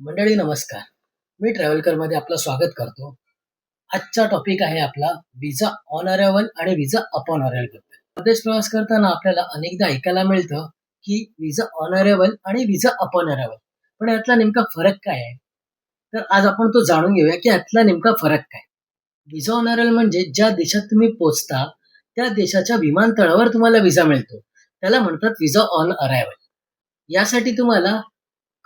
मंडळी नमस्कार. मी ट्रॅव्हलकरमध्ये आपलं स्वागत करतो. आजचा टॉपिक आहे आपला विजा ऑन अरायवल आणि विजा अपॉन अरायवलबद्दल. परदेश प्रवास करताना आपल्याला अनेकदा ऐकायला मिळतं की विजा ऑन अरायवल आणि विजा अपॉन अरायवल पण यातला नेमका फरक काय आहे? तर आज आपण तो जाणून घेऊया की यातला नेमका फरक काय विजा ऑन अरायवल म्हणजे ज्या देशात तुम्ही पोचता त्या देशाच्या विमानतळावर तुम्हाला विजा मिळतो. त्याला म्हणतात विजा ऑन अरायवल यासाठी तुम्हाला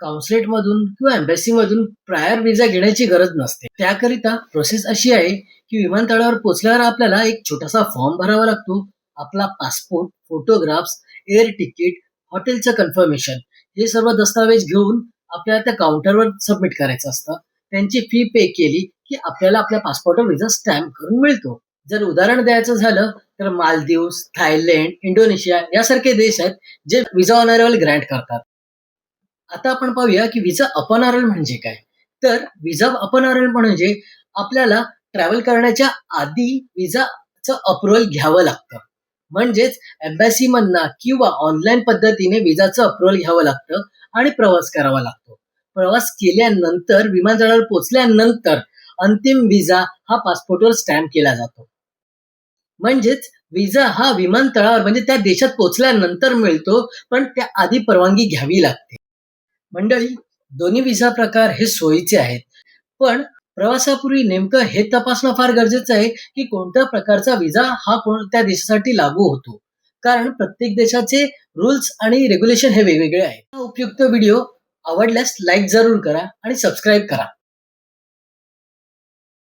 कॉन्सुलेट मधून किंवा embassy मधून प्रायर व्हिसा घेण्याची गरज नसते. त्याकरिता प्रोसेस अशी आहे की विमानतळावर पोहोचल्यावर आपल्याला एक छोटासा फॉर्म भरावा लागतो. आपला पासपोर्ट फोटोग्राफ्स एअर तिकीट हॉटेलचं कन्फर्मेशन हे सर्व दस्तावेज घेऊन आपल्याला त्या काउंटरवर सबमिट करायचं असतं. त्यांची फी पे केली की आपल्याला आपल्या पासपोर्टवर विजा स्टॅम्प करून मिळतो. जर उदाहरण द्यायचं झालं तर मालदीव थायलंड इंडोनेशिया यासारखे देश आहेत जे विजा ऑनरेबल ग्रँट करतात. आता आपण पाहूया की विजा अपनारल म्हणजे काय? तर विजा अपनारल म्हणजे आपल्याला ट्रॅव्हल करण्याच्या आधी विजाचं अप्रुव्हल घ्यावं लागतं. म्हणजेच एम्बॅसीमधनं किंवा ऑनलाईन पद्धतीने विजाचं अप्रुव्हल घ्यावं लागतं आणि प्रवास करावा लागतो. प्रवास केल्यानंतर विमानतळावर पोहोचल्यानंतर अंतिम विजा हा पासपोर्टवर स्टॅम्प केला जातो. म्हणजेच विजा हा विमानतळावर म्हणजे त्या देशात पोहोचल्यानंतर मिळतो पण त्या आधी परवानगी घ्यावी लागते. मंडळी दोन्ही विजा प्रकार हे सोयीचे आहेत. पण प्रवासापूर्वी नेमकं हे तपासणं फार गरजेचं आहे की कोणत्या प्रकारचा विजा हा कोणत्या देशासाठी लागू होतो. कारण प्रत्येक देशाचे रूल्स आणि रेग्युलेशन हे वेगवेगळे आहेत. हा उपयुक्त व्हिडिओ आवडल्यास लाईक जरूर करा आणि सबस्क्राईब करा.